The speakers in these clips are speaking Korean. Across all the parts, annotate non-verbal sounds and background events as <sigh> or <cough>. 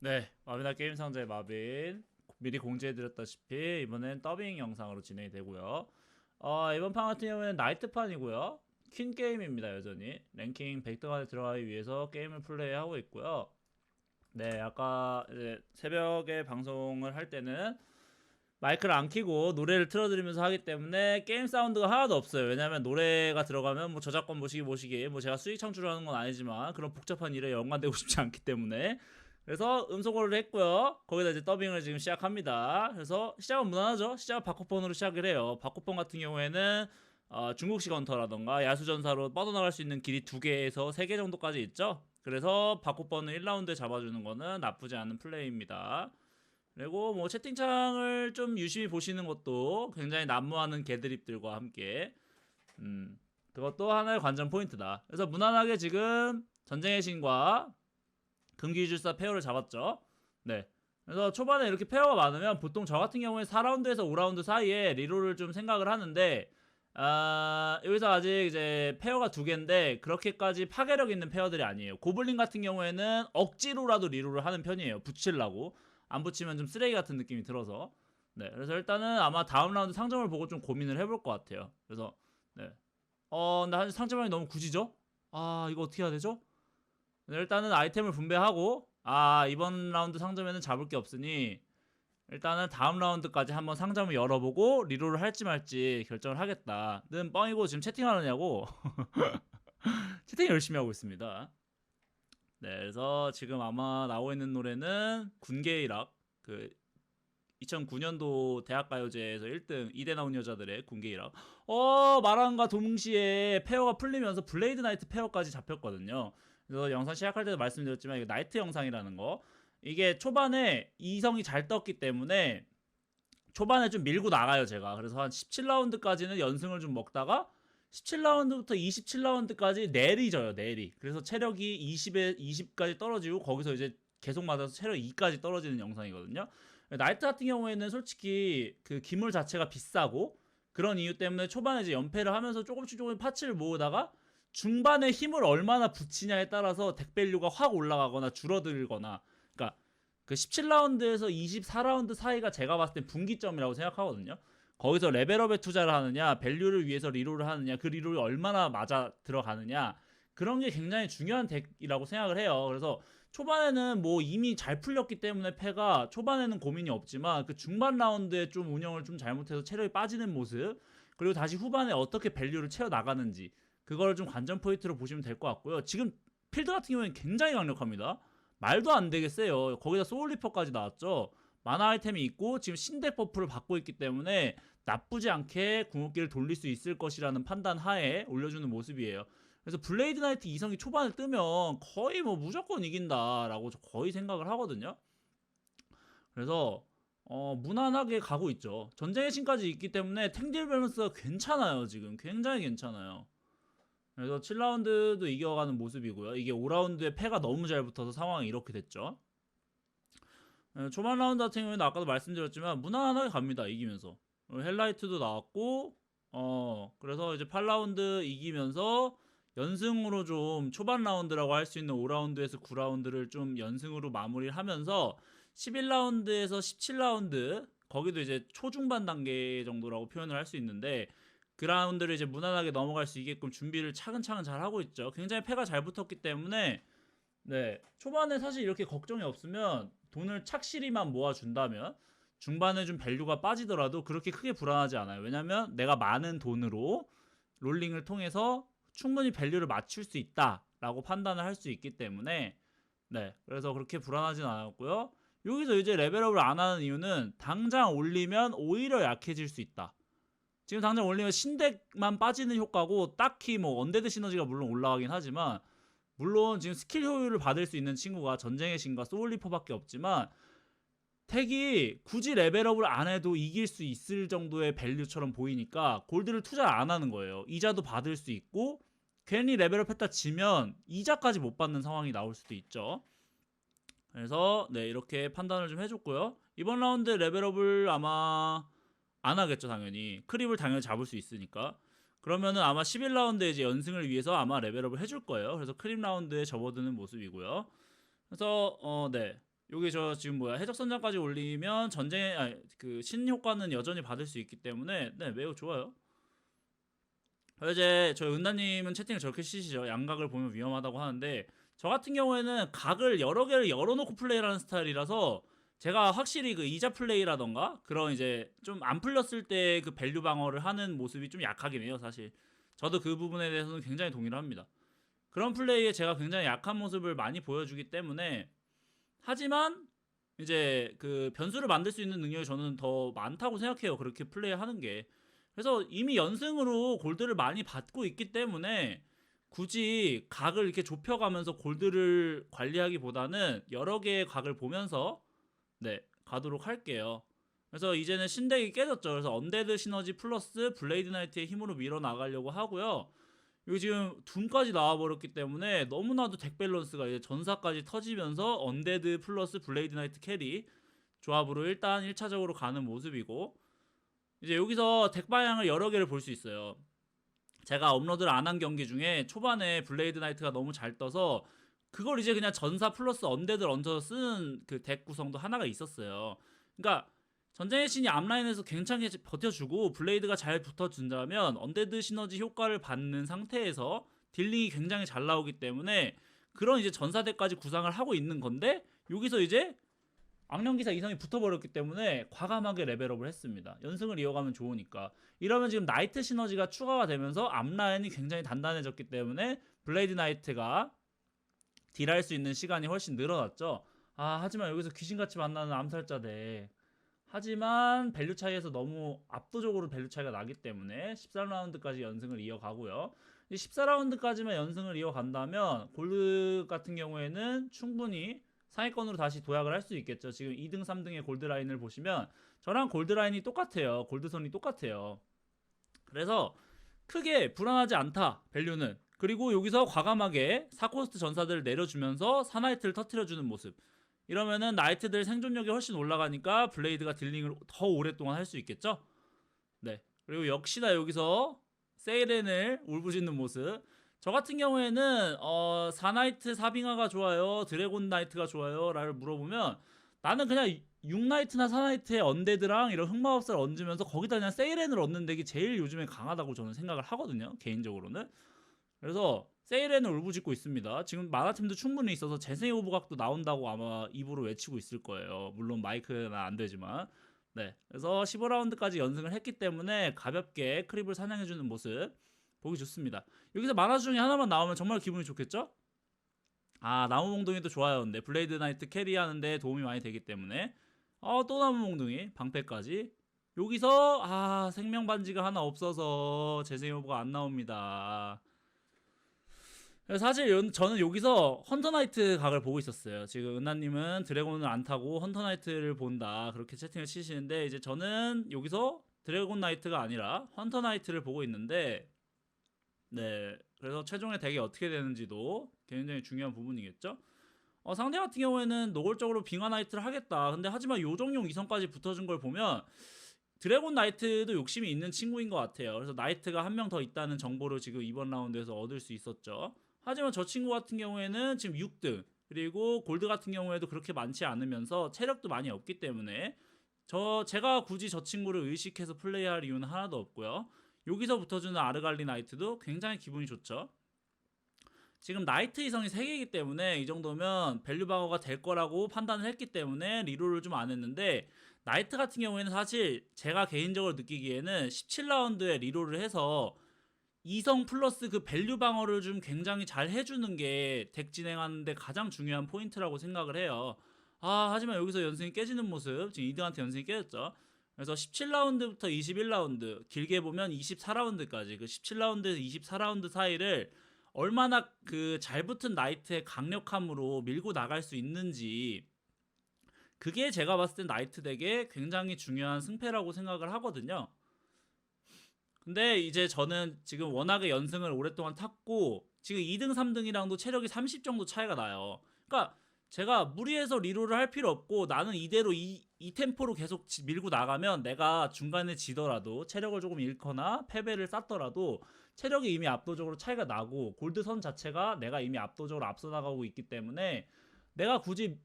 네, 마비나 게임 상자의 마빈 미리 공지해드렸다시피 이번엔 더빙 영상으로 진행이 되고요. 어, 이번 판 같은 경우에는 나이트판이고요. 퀸 게임입니다, 여전히. 랭킹 100등 안에 들어가기 위해서 게임을 플레이하고 있고요. 네, 아까 이제 새벽에 방송을 할 때는 마이크를 안 켜고 노래를 틀어드리면서 하기 때문에 게임 사운드가 하나도 없어요. 왜냐면 노래가 들어가면 뭐 저작권 모시기 모시기 뭐 제가 수익 창출하는 건 아니지만 그런 복잡한 일에 연관되고 <laughs> 싶지 않기 때문에 그래서 음소거를 했고요. 거기다 이제 더빙을 지금 시작합니다. 그래서 시작은 무난하죠. 시작은 바코폰으로 시작을 해요. 바코폰 같은 경우에는 어, 중국식 헌터라던가 야수전사로 뻗어나갈 수 있는 길이 두 개에서 세 개 정도까지 있죠. 그래서 바코폰을 1라운드에 잡아주는 거는 나쁘지 않은 플레이입니다. 그리고 뭐 채팅창을 좀 유심히 보시는 것도 굉장히 난무하는 개드립들과 함께 음 그것도 하나의 관전 포인트다. 그래서 무난하게 지금 전쟁의 신과 금기주사 페어를 잡았죠. 네. 그래서 초반에 이렇게 페어가 많으면 보통 저 같은 경우에 4라운드에서 5라운드 사이에 리롤을 좀 생각을 하는데 아, 여기서 아직 이제 페어가 두 개인데 그렇게까지 파괴력 있는 페어들이 아니에요. 고블린 같은 경우에는 억지로라도 리롤을 하는 편이에요. 붙이려고. 안 붙이면 좀 쓰레기 같은 느낌이 들어서. 네. 그래서 일단은 아마 다음 라운드 상점을 보고 좀 고민을 해볼 것 같아요. 그래서 네. 어, 한 상점이 너무 굳이죠? 아, 이거 어떻게 해야 되죠? 네, 일단은 아이템을 분배하고 아 이번 라운드 상점에는 잡을 게 없으니 일단은 다음 라운드까지 한번 상점을 열어보고 리롤을 할지 말지 결정을 하겠다 는 뻥이고 지금 채팅하느냐고. <laughs> 채팅 열심히 하고 있습니다. 네 그래서 지금 아마 나오고 있는 노래는 군계일학. 그 2009년도 대학가요제에서 1등 2대 나온 여자들의 군계일학. 어 말한과 동시에 페어가 풀리면서 블레이드 나이트 페어까지 잡혔거든요 그래서 영상 시작할 때도 말씀드렸지만 나이트 영상이라는 거. 이게 초반에 이성이 잘 떴기 때문에 초반에 좀 밀고 나가요 제가. 그래서 한 17라운드까지는 연승을 좀 먹다가 17라운드부터 27라운드까지 내리져요 내리. 그래서 체력이 20에 20까지 떨어지고 거기서 이제 계속 맞아서 체력 2까지 떨어지는 영상이거든요. 나이트 같은 경우에는 솔직히 그 기물 자체가 비싸고 그런 이유 때문에 초반에 이제 연패를 하면서 조금씩 조금씩 파츠를 모으다가 중반에 힘을 얼마나 붙이냐에 따라서 덱밸류가 확 올라가거나 줄어들거나 그러니까 그 17라운드에서 24라운드 사이가 제가 봤을 때 분기점이라고 생각하거든요. 거기서 레벨업에 투자를 하느냐, 밸류를 위해서 리롤을 하느냐, 그 리롤이 얼마나 맞아 들어가느냐, 그런 게 굉장히 중요한 덱이라고 생각을 해요. 그래서 초반에는 뭐 이미 잘 풀렸기 때문에 패가 초반에는 고민이 없지만 그 중반 라운드에 좀 운영을 좀 잘못해서 체력이 빠지는 모습, 그리고 다시 후반에 어떻게 밸류를 채워 나가는지, 그걸 좀 관전 포인트로 보시면 될 것 같고요. 지금 필드 같은 경우에는 굉장히 강력합니다. 말도 안 되겠어요. 거기다 소울리퍼까지 나왔죠. 만화 아이템이 있고 지금 신덱 버프를 받고 있기 때문에 나쁘지 않게 궁극기를 돌릴 수 있을 것이라는 판단 하에 올려주는 모습이에요. 그래서 블레이드 나이트 이성이 초반에 뜨면 거의 뭐 무조건 이긴다라고 거의 생각을 하거든요. 그래서 어, 무난하게 가고 있죠. 전쟁의 신까지 있기 때문에 탱딜 밸런스가 괜찮아요. 지금 굉장히 괜찮아요. 그래서 7라운드도 이겨가는 모습이고요. 이게 5라운드에 패가 너무 잘 붙어서 상황이 이렇게 됐죠. 예, 초반 라운드 같은 경우에는 아까도 말씀드렸지만 무난하게 갑니다. 이기면서. 헬라이트도 나왔고 어 그래서 이제 8라운드 이기면서 연승으로 좀 초반 라운드라고 할 수 있는 5라운드에서 9라운드를 좀 연승으로 마무리를 하면서 11라운드에서 17라운드 거기도 이제 초중반 단계 정도라고 표현을 할 수 있는데 그 라운드를 이제 무난하게 넘어갈 수 있게끔 준비를 차근차근 잘 하고 있죠. 굉장히 패가 잘 붙었기 때문에 네 초반에 사실 이렇게 걱정이 없으면 돈을 착실히만 모아준다면 중반에 좀 밸류가 빠지더라도 그렇게 크게 불안하지 않아요. 왜냐면 내가 많은 돈으로 롤링을 통해서 충분히 밸류를 맞출 수 있다라고 판단을 할 수 있기 때문에 네 그래서 그렇게 불안하진 않았고요. 여기서 이제 레벨업을 안 하는 이유는 당장 올리면 오히려 약해질 수 있다. 지금 당장 올리면 신덱만 빠지는 효과고 딱히 뭐 언데드 시너지가 물론 올라가긴 하지만 물론 지금 스킬 효율을 받을 수 있는 친구가 전쟁의 신과 소울리퍼밖에 없지만 택이 굳이 레벨업을 안 해도 이길 수 있을 정도의 밸류처럼 보이니까 골드를 투자를 안 하는 거예요. 이자도 받을 수 있고 괜히 레벨업 했다 지면 이자까지 못 받는 상황이 나올 수도 있죠. 그래서 네 이렇게 판단을 좀 해줬고요. 이번 라운드 레벨업을 아마 안 하겠죠 당연히 크립을 당연히 잡을 수 있으니까 그러면은 아마 11라운드에 이제 연승을 위해서 아마 레벨업을 해줄 거예요. 그래서 크립 라운드에 접어드는 모습이고요. 그래서 어 네. 여기 저 지금 뭐야 해적 선장까지 올리면 전쟁 아니 그 신효과는 여전히 받을 수 있기 때문에 네 매우 좋아요. 이제 저 은나님은 채팅을 저렇게 치시죠. 양각을 보면 위험하다고 하는데 저 같은 경우에는 각을 여러 개를 열어놓고 플레이하는 스타일이라서 제가 확실히 그 이자 플레이라던가 그런 이제 좀 안 풀렸을 때 그 밸류 방어를 하는 모습이 좀 약하긴 해요 사실. 저도 그 부분에 대해서는 굉장히 동의를 합니다. 그런 플레이에 제가 굉장히 약한 모습을 많이 보여주기 때문에 하지만 이제 그 변수를 만들 수 있는 능력이 저는 더 많다고 생각해요. 그렇게 플레이하는 게. 그래서 이미 연승으로 골드를 많이 받고 있기 때문에 굳이 각을 이렇게 좁혀가면서 골드를 관리하기보다는 여러 개의 각을 보면서 네 가도록 할게요. 그래서 이제는 신덱이 깨졌죠. 그래서 언데드 시너지 플러스 블레이드 나이트의 힘으로 밀어 나가려고 하고요. 여기 지금 둠까지 나와버렸기 때문에 너무나도 덱 밸런스가 이제 전사까지 터지면서 언데드 플러스 블레이드 나이트 캐리 조합으로 일단 1차적으로 가는 모습이고 이제 여기서 덱 방향을 여러 개를 볼 수 있어요. 제가 업로드를 안 한 경기 중에 초반에 블레이드 나이트가 너무 잘 떠서 그걸 이제 그냥 전사 플러스 언데드를 얹어서 쓰는 그 덱 구성도 하나가 있었어요. 그러니까 전쟁의 신이 앞라인에서 괜찮게 버텨주고 블레이드가 잘 붙어준다면 언데드 시너지 효과를 받는 상태에서 딜링이 굉장히 잘 나오기 때문에 그런 이제 전사대까지 구상을 하고 있는 건데 여기서 이제 악령기사 이성이 붙어버렸기 때문에 과감하게 레벨업을 했습니다. 연승을 이어가면 좋으니까. 이러면 지금 나이트 시너지가 추가가 되면서 앞라인이 굉장히 단단해졌기 때문에 블레이드 나이트가 딜할 수 있는 시간이 훨씬 늘어났죠. 아 하지만 여기서 귀신같이 만나는 암살자 대 하지만 밸류 차이에서 너무 압도적으로 밸류 차이가 나기 때문에 14라운드까지 연승을 이어가고요. 14라운드까지만 연승을 이어간다면 골드 같은 경우에는 충분히 상위권으로 다시 도약을 할 수 있겠죠. 지금 2등, 3등의 골드 라인을 보시면 저랑 골드 라인이 똑같아요. 골드선이 똑같아요. 그래서 크게 불안하지 않다. 밸류는. 그리고 여기서 과감하게 4코스트 전사들을 내려주면서 사나이트를 터트려주는 모습. 이러면은 나이트들 생존력이 훨씬 올라가니까 블레이드가 딜링을 더 오랫동안 할 수 있겠죠? 네. 그리고 역시나 여기서 세이렌을 울부짖는 모습. 저 같은 경우에는 어, 사나이트 사빙하가 좋아요, 드래곤 나이트가 좋아요, 라를 물어보면 나는 그냥 6나이트나 사나이트의 언데드랑 이런 흑마법사를 얹으면서 거기다 그냥 세이렌을 얻는 덱이 제일 요즘에 강하다고 저는 생각을 하거든요, 개인적으로는. 그래서 세이렌을 울부짖고 있습니다. 지금 만화팀도 충분히 있어서 재생의 오브각도 나온다고 아마 입으로 외치고 있을 거예요. 물론 마이크는 안 되지만. 네. 그래서 15라운드까지 연승을 했기 때문에 가볍게 크립을 사냥해주는 모습 보기 좋습니다. 여기서 만화 중에 하나만 나오면 정말 기분이 좋겠죠? 아 나무 몽둥이도 좋아요. 근데 블레이드 나이트 캐리하는데 도움이 많이 되기 때문에 어 또 나무 몽둥이 방패까지 여기서 아 생명 반지가 하나 없어서 재생 오브가 안 나옵니다. 사실 연- 저는 여기서 헌터나이트 각을 보고 있었어요. 지금 은하님은 드래곤을 안 타고 헌터나이트를 본다 그렇게 채팅을 치시는데 이제 저는 여기서 드래곤 나이트가 아니라 헌터 나이트를 보고 있는데 네 그래서 최종의 덱이 어떻게 되는지도 굉장히 중요한 부분이겠죠. 어, 상대 같은 경우에는 노골적으로 빙하 나이트를 하겠다. 근데 하지만 요정용 이성까지 붙어준 걸 보면 드래곤 나이트도 욕심이 있는 친구인 것 같아요. 그래서 나이트가 한 명 더 있다는 정보를 지금 이번 라운드에서 얻을 수 있었죠. 하지만 저 친구 같은 경우에는 지금 6등 그리고 골드 같은 경우에도 그렇게 많지 않으면서 체력도 많이 없기 때문에 저 제가 굳이 저 친구를 의식해서 플레이할 이유는 하나도 없고요. 여기서 붙어주는 아르갈리 나이트도 굉장히 기분이 좋죠. 지금 나이트 이성이 3개이기 때문에 이 정도면 밸류 방어가 될 거라고 판단을 했기 때문에 리롤을 좀 안 했는데 나이트 같은 경우에는 사실 제가 개인적으로 느끼기에는 17라운드에 리롤을 해서 이성 플러스 그 밸류 방어를 좀 굉장히 잘 해주는 게 덱 진행하는데 가장 중요한 포인트라고 생각을 해요. 아 하지만 여기서 연승이 깨지는 모습 지금 2등한테 연승이 깨졌죠. 그래서 17라운드부터 21라운드 길게 보면 24라운드까지 그 17라운드에서 24라운드 사이를 얼마나 그 잘 붙은 나이트의 강력함으로 밀고 나갈 수 있는지 그게 제가 봤을 땐 나이트 덱의 굉장히 중요한 승패라고 생각을 하거든요. 근데 이제 저는 지금 워낙에 연승을 오랫동안 탔고 지금 2등 3등이랑도 체력이 30 정도 차이가 나요. 그러니까 제가 무리해서 리롤을 할 필요 없고 나는 이대로 이, 이 템포로 계속 지- 밀고 나가면 내가 중간에 지더라도 체력을 조금 잃거나 패배를 쌌더라도 체력이 이미 압도적으로 차이가 나고 골드선 자체가 내가 이미 압도적으로 앞서 나가고 있기 때문에 내가 굳이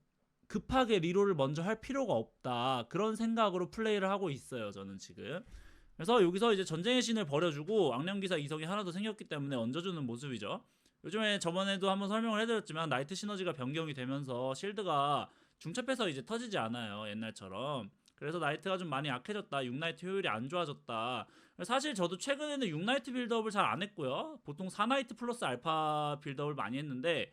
급하게 리롤을 먼저 할 필요가 없다 그런 생각으로 플레이를 하고 있어요 저는 지금 그래서 여기서 이제 전쟁의 신을 버려주고 악령기사 이성이 하나 더 생겼기 때문에 얹어주는 모습이죠. 요즘에 저번에도 한번 설명을 해드렸지만 나이트 시너지가 변경이 되면서 실드가 중첩해서 이제 터지지 않아요 옛날처럼. 그래서 나이트가 좀 많이 약해졌다 6나이트 효율이 안 좋아졌다. 사실 저도 최근에는 6나이트 빌드업을 잘 안 했고요. 보통 4나이트 플러스 알파 빌드업을 많이 했는데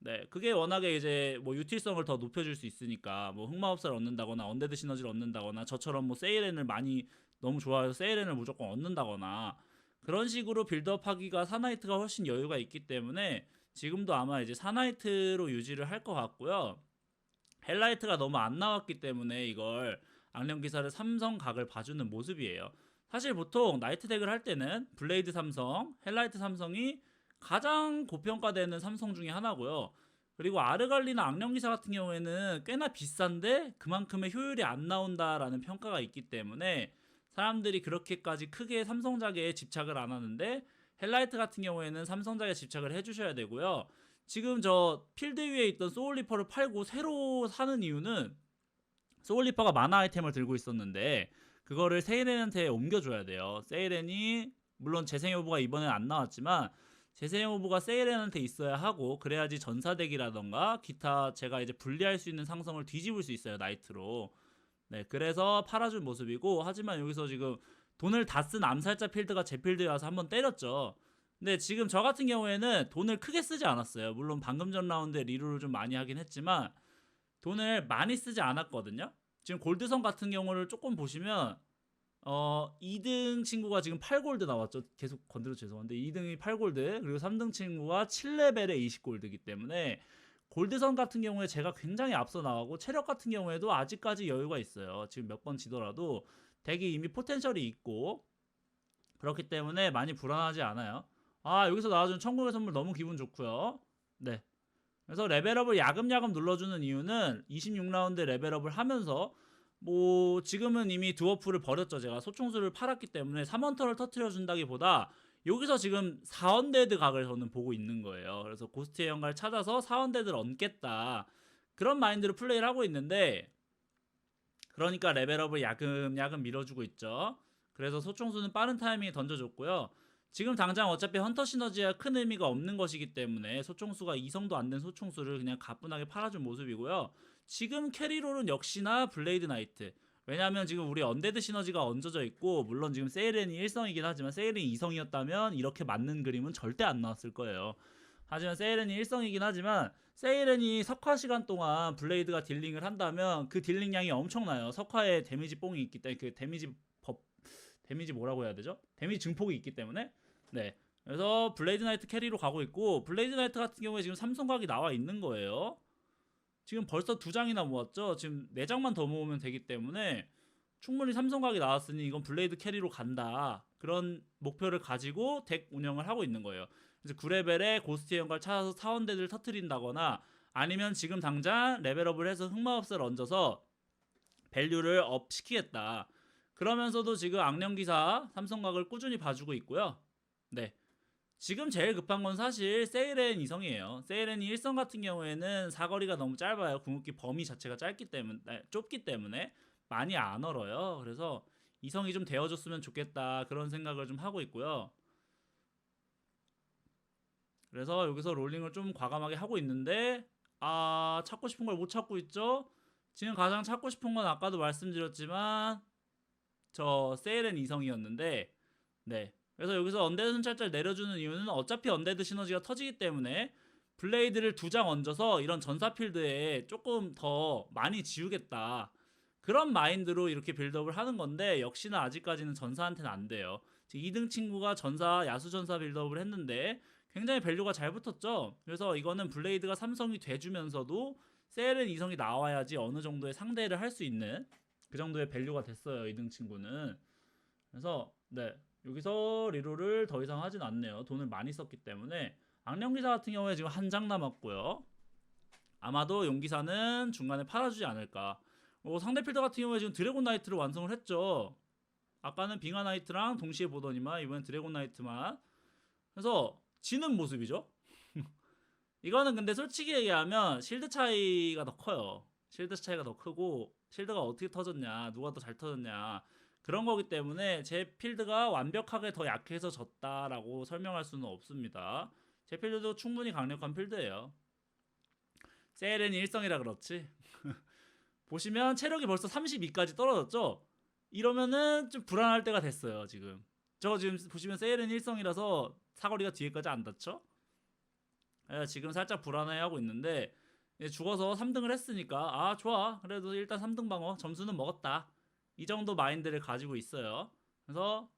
네, 그게 워낙에 이제 뭐 유틸성을 더 높여줄 수 있으니까 뭐 흑마법사를 얻는다거나 언데드 시너지를 얻는다거나 저처럼 뭐 세이렌을 많이 너무 좋아해서 세이렌을 무조건 얻는다거나 그런 식으로 빌드업하기가 사나이트가 훨씬 여유가 있기 때문에 지금도 아마 이제 사나이트로 유지를 할 것 같고요. 헬라이트가 너무 안 나왔기 때문에 이걸 악령 기사를 삼성 각을 봐주는 모습이에요. 사실 보통 나이트 덱을 할 때는 블레이드 삼성, 헬라이트 삼성이 가장 고평가되는 삼성 중에 하나고요. 그리고 아르갈리나 악령기사 같은 경우에는 꽤나 비싼데 그만큼의 효율이 안 나온다라는 평가가 있기 때문에 사람들이 그렇게까지 크게 삼성작에 집착을 안 하는데 헬라이트 같은 경우에는 삼성작에 집착을 해주셔야 되고요. 지금 저 필드 위에 있던 소울리퍼를 팔고 새로 사는 이유는 소울리퍼가 마나 아이템을 들고 있었는데 그거를 세이렌한테 옮겨줘야 돼요. 세이렌이 물론 재생 여부가 이번엔 안 나왔지만 재생 여부가 세이렌한테 있어야 하고 그래야지 전사덱이라던가 기타 제가 이제 분리할 수 있는 상성을 뒤집을 수 있어요 나이트로. 네, 그래서 팔아준 모습이고 하지만 여기서 지금 돈을 다 쓴 암살자 필드가 제 필드에 와서 한번 때렸죠. 근데 지금 저 같은 경우에는 돈을 크게 쓰지 않았어요. 물론 방금 전 라운드에 리루를 좀 많이 하긴 했지만 돈을 많이 쓰지 않았거든요. 지금 골드선 같은 경우를 조금 보시면 어 2등 친구가 지금 8골드 나왔죠. 계속 건드려 죄송한데 2등이 8골드 그리고 3등 친구가 7레벨에 20골드이기 때문에 골드선 같은 경우에 제가 굉장히 앞서 나가고 체력 같은 경우에도 아직까지 여유가 있어요. 지금 몇 번 지더라도 덱이 이미 포텐셜이 있고 그렇기 때문에 많이 불안하지 않아요. 아 여기서 나와준 천국의 선물 너무 기분 좋고요. 네. 그래서 레벨업을 야금야금 눌러주는 이유는 26라운드 레벨업을 하면서 뭐 지금은 이미 두어프를 버렸죠 제가 소총수를 팔았기 때문에 3원터를 터트려 준다기보다 여기서 지금 4원데드 각을 저는 보고 있는 거예요 그래서 고스트의 영가를 찾아서 4원데드를 얹겠다 그런 마인드로 플레이를 하고 있는데 그러니까 레벨업을 야금야금 밀어주고 있죠 그래서 소총수는 빠른 타이밍에 던져줬고요 지금 당장 어차피 헌터 시너지가 큰 의미가 없는 것이기 때문에 소총수가 2성도 안 된 소총수를 그냥 가뿐하게 팔아준 모습이고요. 지금 캐리롤은 역시나 블레이드 나이트. 왜냐하면 지금 우리 언데드 시너지가 얹어져 있고 물론 지금 세이렌이 1성이긴 하지만 세이렌이 2성이었다면 이렇게 맞는 그림은 절대 안 나왔을 거예요. 하지만 세이렌이 1성이긴 하지만 세이렌이 석화 시간 동안 블레이드가 딜링을 한다면 그 딜링 양이 엄청나요. 석화에 데미지 뽕이 있기 때문에 그 데미지 법 데미지 뭐라고 해야 되죠? 데미지 증폭이 있기 때문에 네. 그래서 블레이드 나이트 캐리로 가고 있고 블레이드 나이트 같은 경우에 지금 삼성각이 나와 있는 거예요. 지금 벌써 두 장이나 모았죠. 지금 네 장만 더 모으면 되기 때문에 충분히 삼성각이 나왔으니 이건 블레이드 캐리로 간다. 그런 목표를 가지고 덱 운영을 하고 있는 거예요. 그래서 9레벨에 고스트의 연걸 찾아서 사원대를 터트린다거나 아니면 지금 당장 레벨업을 해서 흑마법사를 얹어서 밸류를 업 시키겠다. 그러면서도 지금 악령기사 삼성각을 꾸준히 봐주고 있고요. 네. 지금 제일 급한 건 사실 세이렌 이성이에요. 세이렌이 1성 같은 경우에는 사거리가 너무 짧아요. 궁극기 범위 자체가 짧기 때문에 좁기 때문에 많이 안 얼어요. 그래서 이성이 좀 되어줬으면 좋겠다 그런 생각을 좀 하고 있고요. 그래서 여기서 롤링을 좀 과감하게 하고 있는데 아 찾고 싶은 걸 못 찾고 있죠. 지금 가장 찾고 싶은 건 아까도 말씀드렸지만 저 세이렌 이성이었는데 네 그래서 여기서 언데드 순찰자를 내려주는 이유는 어차피 언데드 시너지가 터지기 때문에 블레이드를 두 장 얹어서 이런 전사 필드에 조금 더 많이 지우겠다. 그런 마인드로 이렇게 빌드업을 하는 건데 역시나 아직까지는 전사한테는 안 돼요. 2등 친구가 전사 야수 전사 빌드업을 했는데 굉장히 밸류가 잘 붙었죠. 그래서 이거는 블레이드가 삼성이 돼주면서도 세일은 이성이 나와야지 어느 정도의 상대를 할 수 있는 그 정도의 밸류가 됐어요. 2등 친구는. 그래서 네 여기서 리로를 더 이상 하진 않네요. 돈을 많이 썼기 때문에 악령기사 같은 경우에 지금 한 장 남았고요. 아마도 용기사는 중간에 팔아주지 않을까. 어, 상대 필드 같은 경우에 지금 드래곤 나이트를 완성을 했죠. 아까는 빙하 나이트랑 동시에 보더니만 이번엔 드래곤 나이트만. 그래서 지는 모습이죠. <laughs> 이거는 근데 솔직히 얘기하면 실드 차이가 더 커요. 실드 차이가 더 크고 실드가 어떻게 터졌냐 누가 더 잘 터졌냐 그런 거기 때문에 제 필드가 완벽하게 더 약해서 졌다라고 설명할 수는 없습니다. 제 필드도 충분히 강력한 필드예요. 세일은 일성이라 그렇지. <laughs> 보시면 체력이 벌써 32까지 떨어졌죠? 이러면은 좀 불안할 때가 됐어요, 지금. 저 지금 보시면 세일은 일성이라서 사거리가 뒤에까지 안 닿죠? 예, 지금 살짝 불안해하고 있는데 죽어서 3등을 했으니까 아 좋아 그래도 일단 3등 방어 점수는 먹었다 이 정도 마인드를 가지고 있어요. 그래서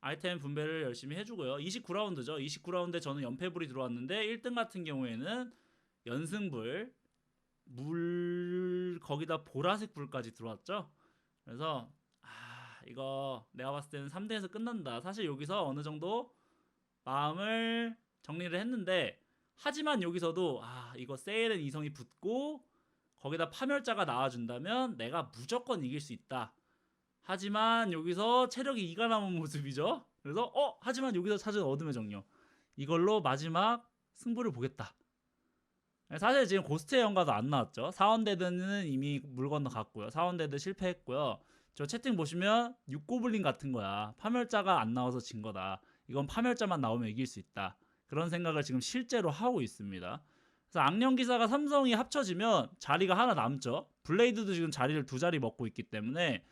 아이템 분배를 열심히 해주고요. 29라운드죠. 29라운드에 저는 연패불이 들어왔는데 1등 같은 경우에는 연승불 물 거기다 보라색 불까지 들어왔죠. 그래서 아 이거 내가 봤을 때는 3대에서 끝난다. 사실 여기서 어느 정도 마음을 정리를 했는데 하지만 여기서도 아 이거 세일은 이성이 붙고 거기다 파멸자가 나와준다면 내가 무조건 이길 수 있다. 하지만 여기서 체력이 2가 남은 모습이죠. 그래서 어 하지만 여기서 찾은 어둠의 정령 이걸로 마지막 승부를 보겠다. 사실 지금 고스트의 연가도 안 나왔죠. 사원데드는 이미 물 건너 갔고요. 사원데드 실패했고요. 저 채팅 보시면 6고블린 같은 거야. 파멸자가 안 나와서 진 거다. 이건 파멸자만 나오면 이길 수 있다. 그런 생각을 지금 실제로 하고 있습니다. 그래서 악령 기사가 삼성이 합쳐지면 자리가 하나 남죠. 블레이드도 지금 자리를 두 자리 먹고 있기 때문에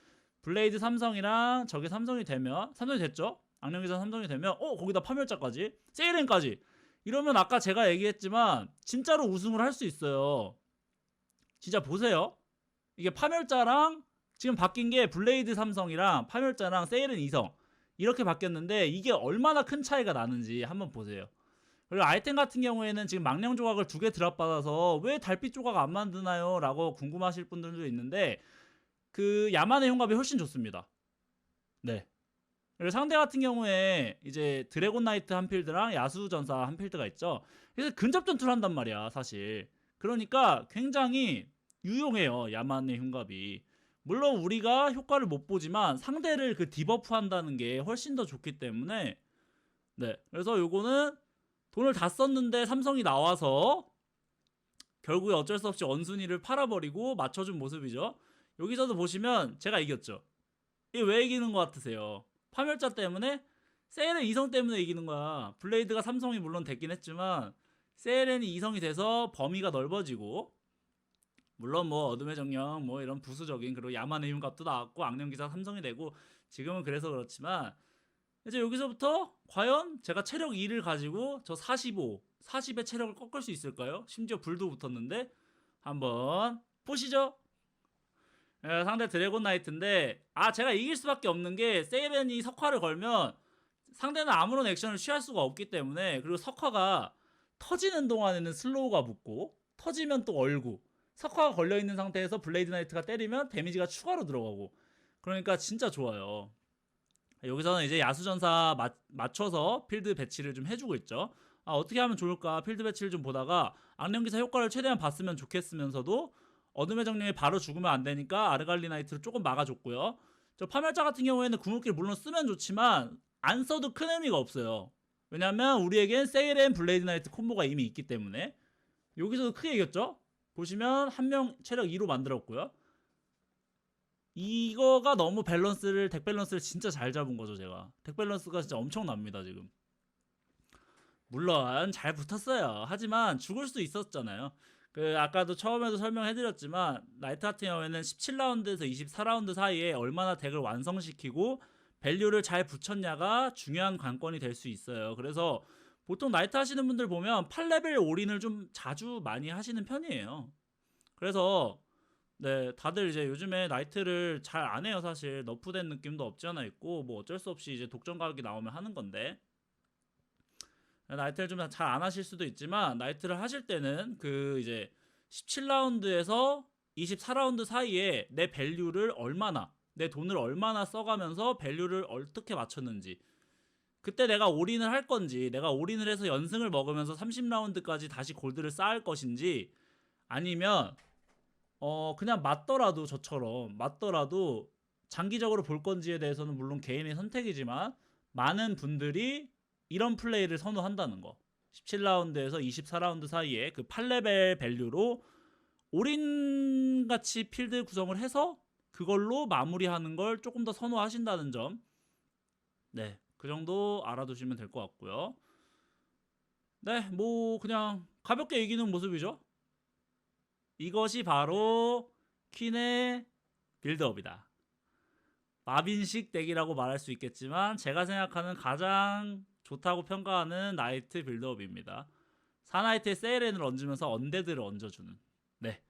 블레이드 삼성이랑 저게 삼성이 되면 삼성이 됐죠. 악령 기사 삼성이 되면 어 거기다 파멸자까지 세이렌까지 이러면 아까 제가 얘기했지만 진짜로 우승을 할 수 있어요. 진짜 보세요. 이게 파멸자랑 지금 바뀐 게 블레이드 삼성이랑 파멸자랑 세이렌 이성 이렇게 바뀌었는데 이게 얼마나 큰 차이가 나는지 한번 보세요. 그리고 아이템 같은 경우에는 지금 망령 조각을 두 개 드랍 받아서 왜 달빛 조각 안 만드나요? 라고 궁금하실 분들도 있는데 그 야만의 흉갑이 훨씬 좋습니다. 네. 그리고 상대 같은 경우에 이제 드래곤 나이트 한 필드랑 야수 전사 한 필드가 있죠. 그래서 근접 전투를 한단 말이야, 사실. 그러니까 굉장히 유용해요, 야만의 흉갑이. 물론 우리가 효과를 못 보지만 상대를 그 디버프 한다는 게 훨씬 더 좋기 때문에 네. 그래서 요거는 돈을 다 썼는데 삼성이 나와서 결국에 어쩔 수 없이 원순위를 팔아버리고 맞춰준 모습이죠. 여기서도 보시면 제가 이겼죠. 이게 왜 이기는 것 같으세요? 파멸자 때문에 세일은 이성 때문에 이기는 거야. 블레이드가 삼성이 물론 됐긴 했지만 세일은이 이성이 돼서 범위가 넓어지고 물론 뭐 어둠의 정령 뭐 이런 부수적인 그리고 야만의 흉값도 나왔고 악령기사 삼성이 되고 지금은 그래서 그렇지만 이제 여기서부터 과연 제가 체력 2를 가지고 저 45, 40의 체력을 꺾을 수 있을까요? 심지어 불도 붙었는데 한번 보시죠. 예, 상대 드래곤 나이트인데 아 제가 이길 수밖에 없는 게 세이렌이 석화를 걸면 상대는 아무런 액션을 취할 수가 없기 때문에 그리고 석화가 터지는 동안에는 슬로우가 붙고 터지면 또 얼고 석화가 걸려 있는 상태에서 블레이드 나이트가 때리면 데미지가 추가로 들어가고 그러니까 진짜 좋아요. 여기서는 이제 야수전사 맞, 맞춰서 필드 배치를 좀 해주고 있죠. 아, 어떻게 하면 좋을까 필드 배치를 좀 보다가 악령기사 효과를 최대한 봤으면 좋겠으면서도 어둠의 정령이 바로 죽으면 안 되니까 아르갈리 나이트를 조금 막아줬고요. 저 파멸자 같은 경우에는 궁극기를 물론 쓰면 좋지만 안 써도 큰 의미가 없어요. 왜냐면 우리에겐 세일 앤 블레이드 나이트 콤보가 이미 있기 때문에 여기서도 크게 이겼죠. 보시면 한 명 체력 2로 만들었고요. 이거가 너무 밸런스를 덱 밸런스를 진짜 잘 잡은 거죠 제가 덱 밸런스가 진짜 엄청납니다 지금 물론 잘 붙었어요 하지만 죽을 수도 있었잖아요 그 아까도 처음에도 설명해드렸지만 나이트 같은 경우에는 17라운드에서 24라운드 사이에 얼마나 덱을 완성시키고 밸류를 잘 붙였냐가 중요한 관건이 될 수 있어요 그래서 보통 나이트 하시는 분들 보면 8레벨 올인을 좀 자주 많이 하시는 편이에요 그래서 네, 다들 이제 요즘에 나이트를 잘 안 해요, 사실. 너프된 느낌도 없지 않아 있고, 뭐 어쩔 수 없이 이제 독점 가격이 나오면 하는 건데. 나이트를 좀 잘 안 하실 수도 있지만, 나이트를 하실 때는 그 이제 17라운드에서 24라운드 사이에 내 밸류를 얼마나, 내 돈을 얼마나 써가면서 밸류를 어떻게 맞췄는지. 그때 내가 올인을 할 건지, 내가 올인을 해서 연승을 먹으면서 30라운드까지 다시 골드를 쌓을 것인지, 아니면 어 그냥 맞더라도 저처럼 맞더라도 장기적으로 볼 건지에 대해서는 물론 개인의 선택이지만 많은 분들이 이런 플레이를 선호한다는 거. 17라운드에서 24라운드 사이에 그 8레벨 밸류로 올인 같이 필드 구성을 해서 그걸로 마무리하는 걸 조금 더 선호하신다는 점. 네, 그 정도 알아두시면 될 것 같고요. 네, 뭐 그냥 가볍게 이기는 모습이죠. 이것이 바로 퀸의 빌드업이다. 마빈식 덱이라고 말할 수 있겠지만 제가 생각하는 가장 좋다고 평가하는 나이트 빌드업입니다. 사나이트의 세일엔을 얹으면서 언데드를 얹어주는 네